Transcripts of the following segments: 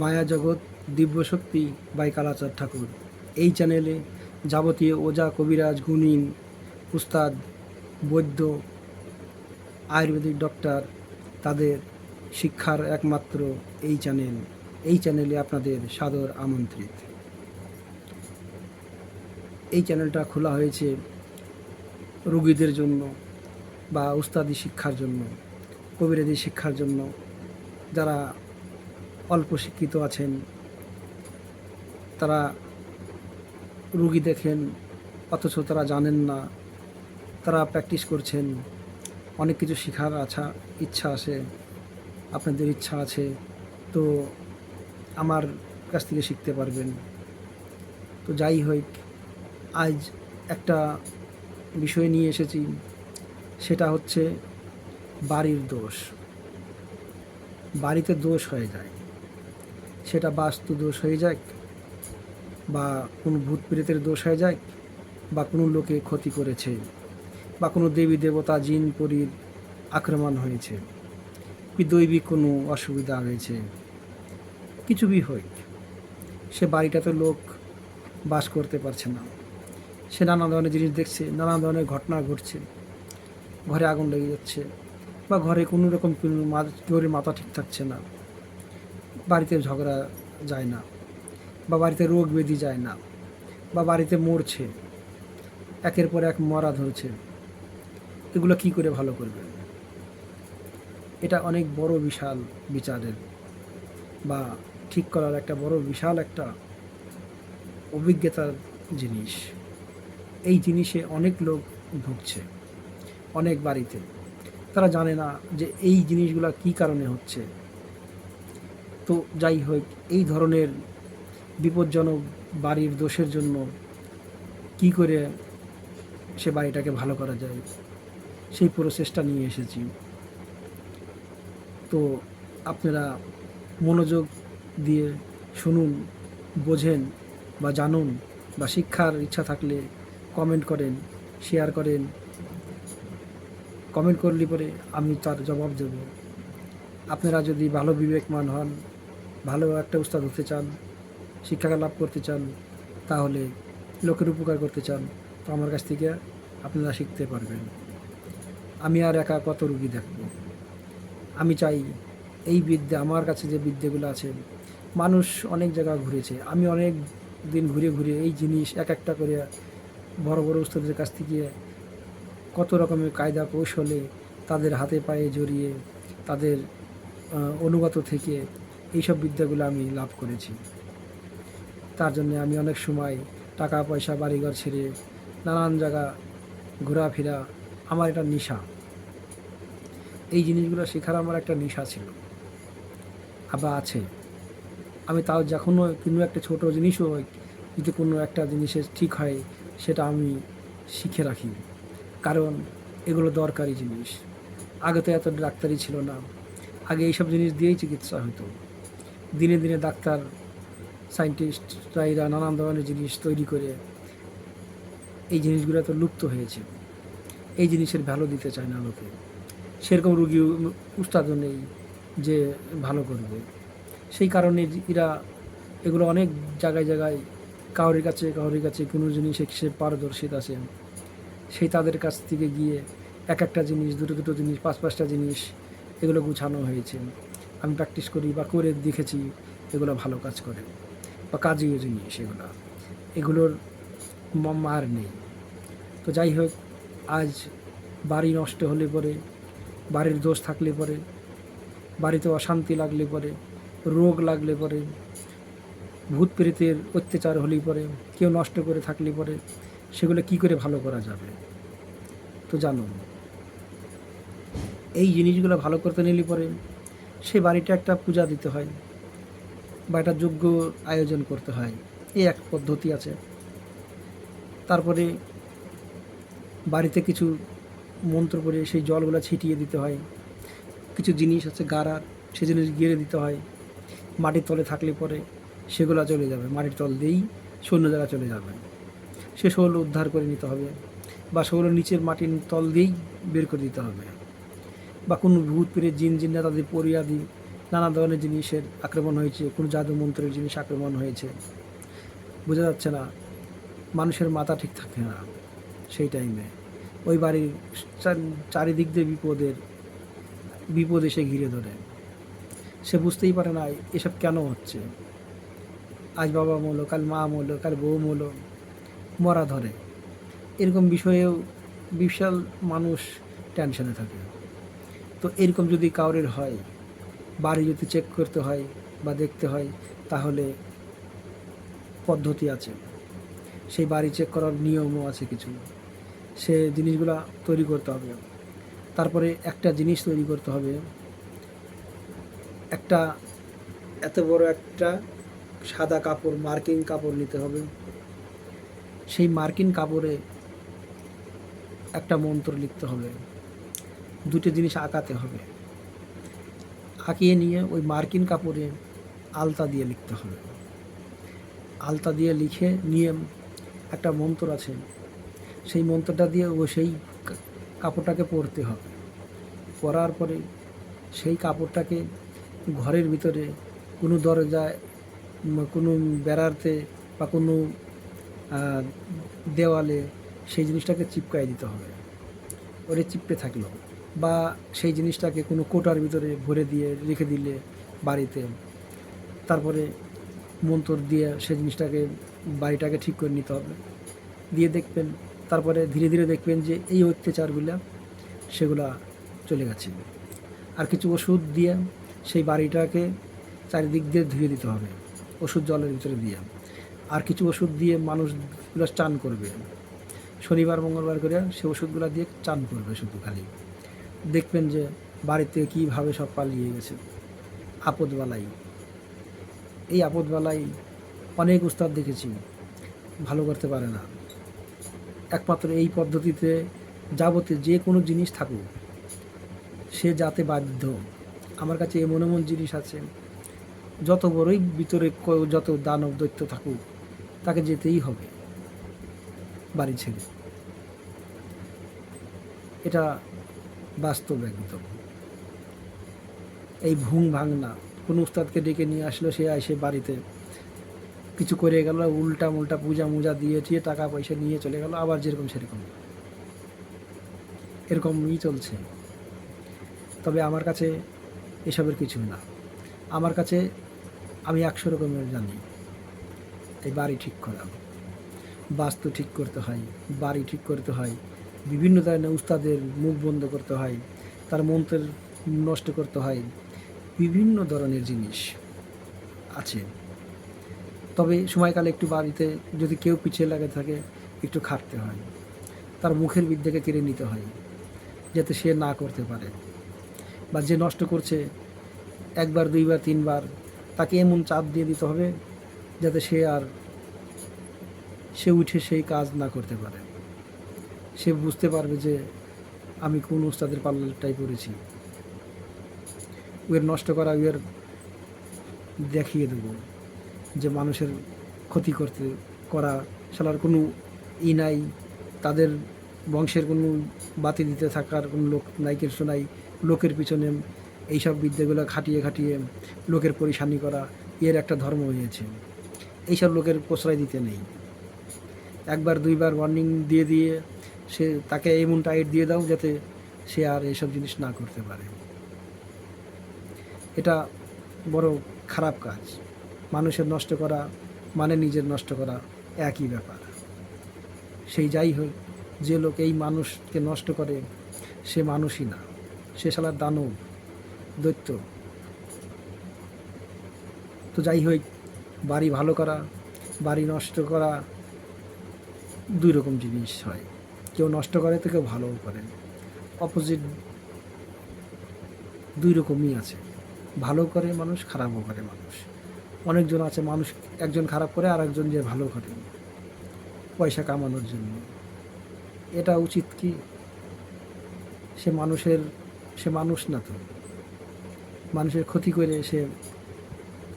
মায়া জগৎ, দিব্যশক্তি, বাই কালাচাঁদ ঠাকুর। এই চ্যানেলে যাবতীয় ওজা, কবিরাজ, গুণিন, উস্তাদ, বৈদ্য, আয়ুর্বেদিক ডক্টর তাদের শিক্ষার একমাত্র এই চ্যানেল। এই চ্যানেলে আপনাদের সাদর আমন্ত্রিত। এই চ্যানেলটা খোলা হয়েছে রুগীদের জন্য বা উস্তাদি শিক্ষার জন্য, কবিরাজি শিক্ষার জন্য। যারা অল্প শিক্ষিত আছেন, তারা রুগী দেখেন, অথচ তারা জানেন না, তারা প্র্যাকটিস করছেন, অনেক কিছু শেখার আছা, ইচ্ছা আছে, আপনাদের ইচ্ছা আছে, তো আমার কাছ থেকে শিখতে পারবেন। তো যাই হোক, আজ একটা বিষয় নিয়ে এসেছি, সেটা হচ্ছে বাড়ির দোষ। বাড়িতে দোষ হয়ে যায়। সেটা বাস্তু দোষ হয়ে যাক, বা কোনো ভূত প্রেতের দোষ হয়ে যাক, বা কোনো লোকে ক্ষতি করেছে, বা কোনো দেবী দেবতা জিন পরীর আক্রমণ হয়েছে, কি দৈবিক কোনো অসুবিধা হয়েছে, কিছু বি হোক। সে বাড়িটাতে লোক বাস করতে পারছে না। সে নানা ধরনের জিনিস দেখছে নানা ধরনের ঘটনা ঘটছে, ঘরে আগুন লেগে যাচ্ছে, বা ঘরে কোনো রকম কোনো মা- কেউর মাথা ঠিক থাকছে না। বাড়িতে ঝগড়া যায় না বা বাড়িতে রোগ ব্যাধি যায় না বা বাড়িতে মরছে, একের পর এক মরা ধরছে, এগুলো কি করে ভালো করবে? এটা অনেক বড় বিশাল বিচারের বা ঠিক করার একটা বড় বিশাল একটা অভিজ্ঞতার জিনিস। এই জিনিসে অনেক লোক ভুগছে, অনেক বাড়িতে। তারা জানে না যে এই জিনিসগুলো কী কারণে হচ্ছে তো যাই হোক, এই ধরনের বিপজ্জনক বাড়ির দোষের জন্য কি করে সে বাড়িটাকে ভালো করা যায়, সেই প্রসেসটা নিয়ে এসেছি। তো আপনারা মনোযোগ দিয়ে শুনুন, বোঝেন বা জানুন বা শিক্ষার ইচ্ছা থাকলে কমেন্ট করেন, শেয়ার করেন। কমেন্ট করলে পরে আমি তার জবাব দেব। আপনারা যদি ভালো বিবেকমান হন ভালো একটা উস্তাদ হতে চান শিক্ষা লাভ করতে চান, তাহলে লোকের উপকার করতে চান, তো আমার কাছ থেকে আপনারা শিখতে পারবেন। আমি আর একা কত রুগী দেখব? আমি চাই এই বিদ্যা, আমার কাছে যে বিদ্যাগুলো আছে, মানুষ অনেক জায়গা ঘুরেছে। আমি অনেক দিন ঘুরে ঘুরে এই জিনিস এক একটা করে বড় বড় উস্তাদের কাছ থেকে কত রকমের কায়দা কৌশলে তাদের হাতে পায়ে জড়িয়ে, তাদের অনুগত থেকে এইসব বিদ্যাগুলো আমি লাভ করেছি। তার জন্য আমি অনেক সময় টাকা, পয়সা, বাড়িঘর ছেড়ে নানান জায়গা ঘোরাফেরা, আমার এটা নেশা। এই জিনিসগুলো শেখার আমার একটা নেশা ছিল। আবার আছে। আমি তাও যখনও কোনো একটা ছোট জিনিসও যদি কোনো একটা জিনিসের ঠিক হয়, সেটা আমি শিখে রাখি। কারণ এগুলো দরকারি জিনিস। আগে তো এত ডাক্তারি ছিল না। আগে এইসব জিনিস দিয়েই চিকিৎসা হতো। দিনে দিনে ডাক্তার সায়েন্টিস্টরা এরা নানান ধরনের জিনিস তৈরি করে এই জিনিসগুলো তো লুপ্ত হয়েছে। এই জিনিসের ভ্যালু দিতে চায় না লোকে। সেরকম রুগী উস্তাদও নেই যে ভালো করবে। সেই কারণে এরা এগুলো অনেক জায়গায় জায়গায় কাউরির কাছে কাউরির কাছে কোনো জিনিসে সে পারদর্শিত আছে। সেই তাদের কাছ থেকে গিয়ে এক একটা জিনিস, দুটো দুটো জিনিস, পাঁচ, পাঁচটা জিনিস এগুলো গুছানো হয়েছে। আমি প্র্যাকটিস করি বা করে দেখেছি, এগুলো ভালো কাজ করে। বা কাজীয় জিনিস এগুলো এগুলোর মার নেই। তো যাই হোক, আজ বাড়ি নষ্ট হলে পরে, বাড়ির দোষ থাকলে পরে, বাড়িতে অশান্তি লাগলে পরে, রোগ লাগলে পরে, ভূত প্রেতের অত্যাচার হলে পরে, কেউ নষ্ট করে থাকলে পরে, সেগুলো কি করে ভালো করা যাবে? তো জানুন। এই জিনিসগুলো ভালো করতে নিলে পরে সে বাড়িটা একটা পূজা দিতে হয় বা একটা যোগ্য আয়োজন করতে হয়। এই এক পদ্ধতি আছে। তারপরে বাড়িতে কিছু মন্ত্র করে সেই জলগুলো ছিটিয়ে দিতে হয়। কিছু জিনিস আছে গাড়ার সে জিনিস গিয়ে দিতে হয়। মাটির তলে থাকলে পরে সেগুলো চলে যাবে। মাটির তল দিয়েই সৈন্য জায়গা চলে যাবে। সে সেগুলো উদ্ধার করে নিতে হবে বা সেগুলো নিচের মাটির তল দিয়েই বের করে দিতে হবে। বা কোনো ভূত পেরে জিন জিন্না তাদের পরিয়াদি নানা ধরনের জিনিসের আক্রমণ হয়েছে, কোনো জাদু মন্ত্রের জিনিস আক্রমণ হয়েছে। বোঝা যাচ্ছে না, মানুষের মাথা ঠিক থাকে না সেই টাইমে ওই বাড়ির চারিদিক দিয়ে বিপদের, বিপদ এসে ঘিরে ধরে। সে বুঝতেই পারে না, এসব কেন হচ্ছে? আজ বাবা মলো কাল মা মলো কাল বউ মলো মরা ধরে। এরকম বিষয়েও বিশাল মানুষ টেনশনে থাকে। তো এরকম যদি কাউরের হয়, বাড়ি যদি চেক করতে হয় বা দেখতে হয়, তাহলে পদ্ধতি আছে। সেই বাড়ি চেক করার নিয়মও আছে কিছু। সে জিনিসগুলা তৈরি করতে হবে। তারপরে একটা জিনিস তৈরি করতে হবে। একটা এত বড় একটা সাদা কাপড় মার্কিং কাপড় নিতে হবে। সেই মার্কিন কাপড়ে একটা মন্ত্র লিখতে হবে। দুটো জিনিস আঁকাতে হবে। আঁকিয়ে নিয়ে ওই মার্কিন কাপড়ে আলতা দিয়ে লিখতে হবে। আলতা দিয়ে লিখে নিয়ে একটা মন্ত্র আছে, সেই মন্ত্রটা দিয়ে ও সেই কাপড়টাকে পরতে হবে। পরার পরে সেই কাপড়টাকে ঘরের ভিতরে কোনো দরজায় কোনো বেড়াতে বা কোনো দেওয়ালে সেই জিনিসটাকে চিপকাই দিতে হবে। ওরে চিপকে থাকল। বা সেই জিনিসটাকে কোনো কোটার ভিতরে ভরে দিয়ে রেখে দিলে বাড়িতে। তারপরে মন্ত্র দিয়ে সেই জিনিসটাকে বাড়িটাকে ঠিক করে নিতে হবে। দিয়ে দেখবেন, তারপরে ধীরে ধীরে দেখবেন যে এই অত্যাচারগুলো সেগুলা চলে গেছে। আর কিছু ওষুধ দিয়ে সেই বাড়িটাকে চারিদিক দিয়ে ধুয়ে দিতে হবে, ওষুধ জলের ভিতরে দিয়ে। আর কিছু ওষুধ দিয়ে মানুষগুলো চান করবে। শনিবার, মঙ্গলবার করে সে ওষুধগুলো দিয়ে চান করবে শুধু খালি। দেখবেন যে বাড়িতে কীভাবে সব পালিয়ে গেছে। আপদবালাই। এই আপদবালাই অনেক উস্তাদ দেখেছি, ভালো করতে পারে না। একমাত্র এই পদ্ধতিতে যাবতীয় যে কোনো জিনিস থাকুক, সে যাতে বাধ্য। আমার কাছে এমন এমন জিনিস আছে, যত বড়ই ভিতরে যত দানব দৈত্য থাকুক, তাকে যেতেই হবে বাড়ি ছেড়ে। এটা বাস্তব একদম। এই ভুং ভাং না কোনো উস্তাদকে ডেকে নিয়ে আসলো, সে এসে বাড়িতে। কিছু করে গেল উল্টা মুল্টা পূজা মুজা দিয়ে টিয়ে টাকা পয়সা নিয়ে চলে গেল, আবার যেরকম সেরকম। এরকমই চলছে। তবে আমার কাছে এসবের কিছু না। আমার কাছে আমি একশো রকমের জানি। এই বাড়ি ঠিক করা। বাস্তু ঠিক করতে হয়, বাড়ি ঠিক করতে হয় বিভিন্ন ধরনের উস্তাদের মুখ বন্ধ করতে হয়, তার মন্ত্রের নষ্ট করতে হয়, বিভিন্ন ধরনের জিনিস আছে। তবে সময়কালে একটু বাড়িতে যদি কেউ পিছিয়ে লাগে থাকে, একটু খাটতে হয়। তার মুখের বিদ্যাকে কেড়ে নিতে হয়, যাতে সে না করতে পারে। বা যে নষ্ট করছে, একবার, দুইবার, তিনবার, তাকে এমন চাপ দিয়ে দিতে হবে, যাতে সে আর সে উঠে সেই কাজ না করতে পারে। সে বুঝতে পারবে যে আমি কোন উস্তাদের পাল্লাটাই পড়েছি ওয়ের নষ্ট করা ওয়ের দেখিয়ে দেবো যে মানুষের ক্ষতি করতে, করা শালার কোনো ই নাই, তাদের বংশের কোনো বাতি দিতে থাকার কোনো লোক নাই, কিছু নাই, লোকের পিছনে এইসব বিদ্যাগুলো খাটিয়ে খাটিয়ে লোকের পরিশানি করা, এর একটা ধর্ম হয়েছে। এইসব লোকের প্রশ্রয় দিতে নেই। একবার, দুইবার ওয়ার্নিং দিয়ে দিয়ে সে তাকে এমন টাইট দিয়ে দাও যাতে সে আর এসব জিনিস না করতে পারে। এটা বড় খারাপ কাজ। মানুষের নষ্ট করা মানে নিজের নষ্ট করা একই ব্যাপার। সেই যাই হোক, যে লোক এই মানুষকে নষ্ট করে, সে মানুষই না। সে শালার দানব, দৈত্য। তো যাই হোক, বাড়ি ভালো করা, বাড়ি নষ্ট করা, দুই রকম জিনিস হয়। কেউ নষ্ট করে তো কেউ ভালোও করে। অপোজিট দুই রকমই আছে। ভালো করে মানুষ, খারাপও করে মানুষ। অনেকজন আছে, মানুষ একজন খারাপ করে আর একজন যে ভালো করে। পয়সা কামানোর জন্য। এটা উচিত কি? সে মানুষের, সে মানুষ না তো। মানুষের ক্ষতি করে সে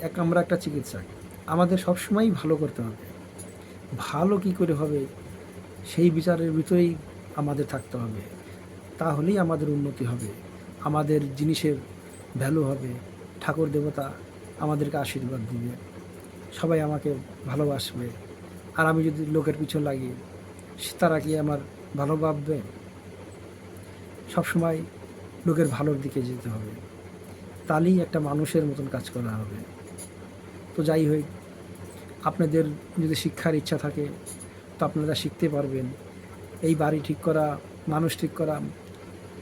এক, আমরা একটা চিকিৎসা আমাদের সবসময়ই ভালো করতে হবে। ভালো কি করে হবে? সেই বিচারের ভিতরেই আমাদের থাকতে হবে। তাহলেই আমাদের উন্নতি হবে। আমাদের জিনিসের ভ্যালু হবে। ঠাকুর দেবতা আমাদেরকে আশীর্বাদ দিবে। সবাই আমাকে ভালোবাসবে। আর আমি যদি লোকের পিছন লাগি, তারা কি আমার ভালো ভাববে? সবসময় লোকের ভালোর দিকে যেতে হবে। তাহলেই একটা মানুষের মতন কাজ করা হবে। তো যাই হোক, আপনাদের যদি শিক্ষার ইচ্ছা থাকে তো আপনারা শিখতে পারবেন। এই বাড়ি ঠিক করা, মানুষ ঠিক করা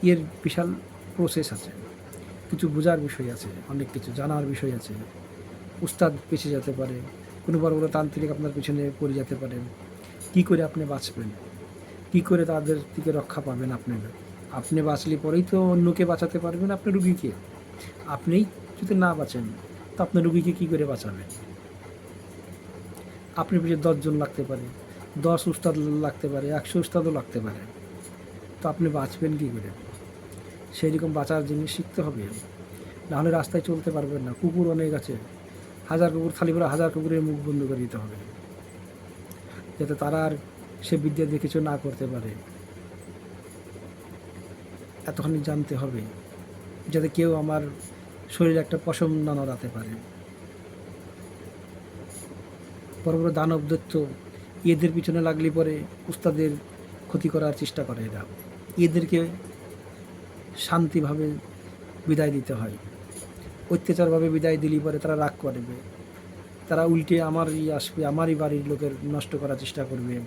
এর বিশাল প্রসেস আছে। কিছু বোঝার বিষয় আছে, অনেক কিছু জানার বিষয় আছে। উস্তাদ পেছে যেতে পারে, কোনো বড় বড় তান্ত্রিক আপনার পিছনে পড়ে যেতে পারে। কী করে আপনি বাঁচবেন? কী করে তাদের থেকে রক্ষা পাবেন আপনি? আপনি বাঁচলে পরেই তো অন্যকে বাঁচাতে পারবেন আপনার রুগীকে। আপনিই যদি না বাঁচেন, তো আপনার রুগীকে কী করে বাঁচাবেন? আপনি পিছিয়ে দশজন লাগতে পারে। দশ উস্তাদ লাগতে পারে, একশো উস্তাদও লাগতে পারে। তো আপনি বাঁচবেন কী করে? সেই রকম বাঁচার জিনিস শিখতে হবে। নাহলে রাস্তায় চলতে পারবেন না। কুকুর অনেক আছে। হাজার কুকুর, খালি করে হাজার কুকুরের মুখ বন্ধ করে দিতে হবে। যাতে তারা আর সে বিদ্যা দিয়ে কিছু না করতে পারে। এতখানি জানতে হবে, যাতে কেউ আমার শরীরে একটা পশম না নড়াতে পারে। বড় বড় দানব দৈত্য এদের পিছনে লাগলে পরে উস্তাদের ক্ষতি করার চেষ্টা করে এরা। এদেরকে শান্তিভাবে বিদায় দিতে হয়। অত্যাচারভাবে বিদায় দিলে পরে তারা রাগ করবে। তারা উল্টে আমারই আসবে, আমারই বাড়ির লোকের নষ্ট করার চেষ্টা করবে।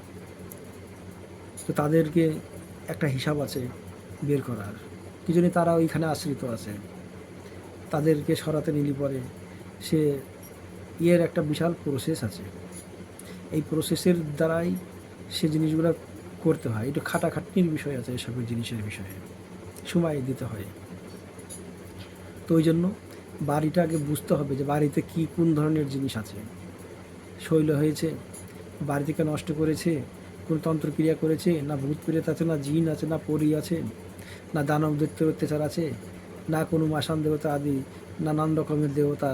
তো তাদেরকে একটা হিসাব আছে বের করার। কি জন্য তারা ওইখানে আশ্রিত আছে? তাদেরকে সরাতে নিলে পরে সে ইয়ের একটা বিশাল প্রসেস আছে। এই প্রসেসের দ্বারাই সে জিনিসগুলো করতে হয়। একটু খাটাখাটনির বিষয় আছে এসবের জিনিসের বিষয়ে। সময় দিতে হয়। তো ওই জন্য বাড়িটা আগে বুঝতে হবে যে বাড়িতে কি, কোন ধরনের জিনিস আছে। শৈল হয়েছে বাড়ি থেকে নষ্ট করেছে, কোন তন্ত্রক্রিয়া করেছে, না ভূত প্রেত আছে, না জিন আছে, না পরি আছে, না দানব দৈত্যের অত্যাচার আছে, না কোনো মাসান দেবতা আদি নানান রকমের দেবতা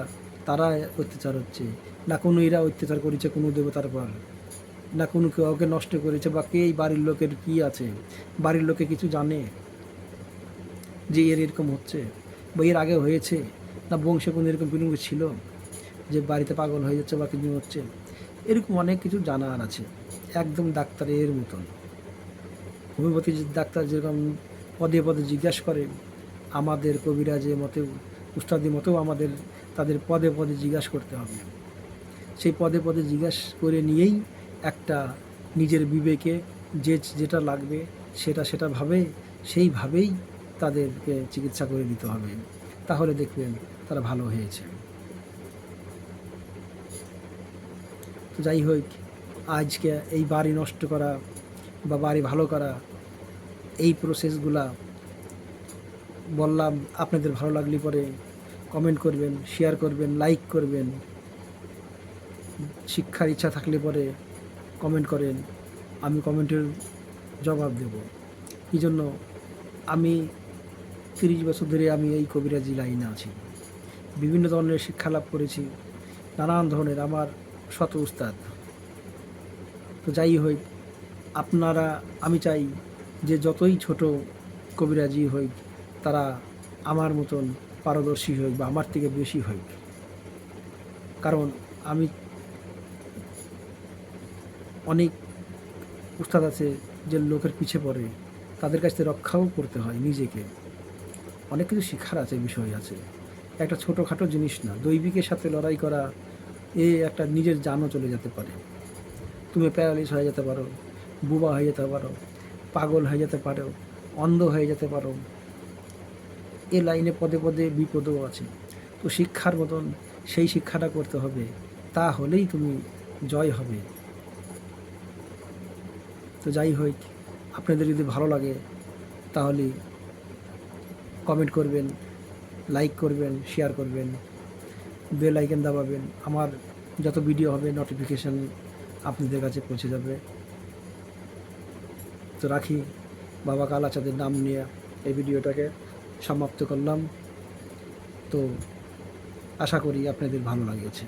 তারা অত্যাচার হচ্ছে। না কোনো এরা অত্যাচার করেছে, কোনো দেবতার পর না কোনো কেউ ওকে নষ্ট করেছে বা কে এই বাড়ির লোকের কি আছে? বাড়ির লোকে কিছু জানে যে এর এরকম হচ্ছে? বা এর আগে হয়েছে? না বংশে কোনো এরকম কোনো ছিল? যে বাড়িতে পাগল হয়ে যাচ্ছে বা কিছু হচ্ছে? এরকম অনেক কিছু জানার আছে। একদম ডাক্তারের মতন। হোমিওপ্যাথি ডাক্তার যেরকম পদে পদে জিজ্ঞাসা করে, আমাদের কবিরাজের মতে উস্তাদি মতেও আমাদের তাদের পদে পদে জিজ্ঞাসা করতে হবে। সেই পদে পদে জিজ্ঞাসা করে নিয়েই একটা নিজের বিবেকে যে যেটা লাগবে, সেটা সেটা ভাবে, সেইভাবেই তাদেরকে চিকিৎসা করে দিতে হবে। তাহলে দেখবেন তারা ভালো হয়েছে। তো যাই হোক, আজকে এই বাড়ি নষ্ট করা বা বাড়ি ভালো করা এই প্রসেসগুলা বললাম, আপনাদের ভালো লাগলে পরে কমেন্ট করবেন শেয়ার করবেন লাইক করবেন। শিক্ষার ইচ্ছা থাকলে পরে কমেন্ট করেন, আমি কমেন্টের জবাব দেব। এই জন্য আমি তিরিশ বছর ধরে আমি এই কবিরাজি লাইনে আছি। বিভিন্ন ধরনের শিক্ষা লাভ করেছি, নানান ধরনের, আমার শত উস্তাদ। তো যাই হোক, আপনারা, আমি চাই যে যতই ছোট কবিরাজি হই তারা আমার মতন পারদর্শী হই বা আমার থেকে বেশি হই কারণ আমি অনেক উস্তাদ আছে যে লোকের পিছে পড়ে, তাদের কাছ থেকে রক্ষাও করতে হয় নিজেকে। অনেক কিছু শিক্ষার আছে, বিষয় আছে। একটা ছোটোখাটো জিনিস না, দৈবিকের সাথে লড়াই করা, এ একটা নিজের জানও চলে যেতে পারে। তুমি প্যারালিস হয়ে যেতে পারো, বুবা হয়ে যেতে পারো, পাগল হয়ে যেতে পারো, অন্ধ হয়ে যেতে পারো। এ লাইনে পদে পদে বিপদও আছে। তো শিক্ষার মতন সেই শিক্ষাটা করতে হবে তাহলেই তুমি জয় হবে। তো যাই হোক, আপনাদের যদি ভালো লাগে, তাহলে কমেন্ট করবেন লাইক করবেন শেয়ার করবেন বেল আইকন দাবাবেন। আমার যত ভিডিও হবে নোটিফিকেশান আপনাদের কাছে পৌঁছে যাবে। তো রাখি, বাবা কালাচাঁদের নাম নিয়ে এই ভিডিওটাকে সমাপ্ত করলাম। তো আশা করি আপনাদের ভালো লাগিয়েছে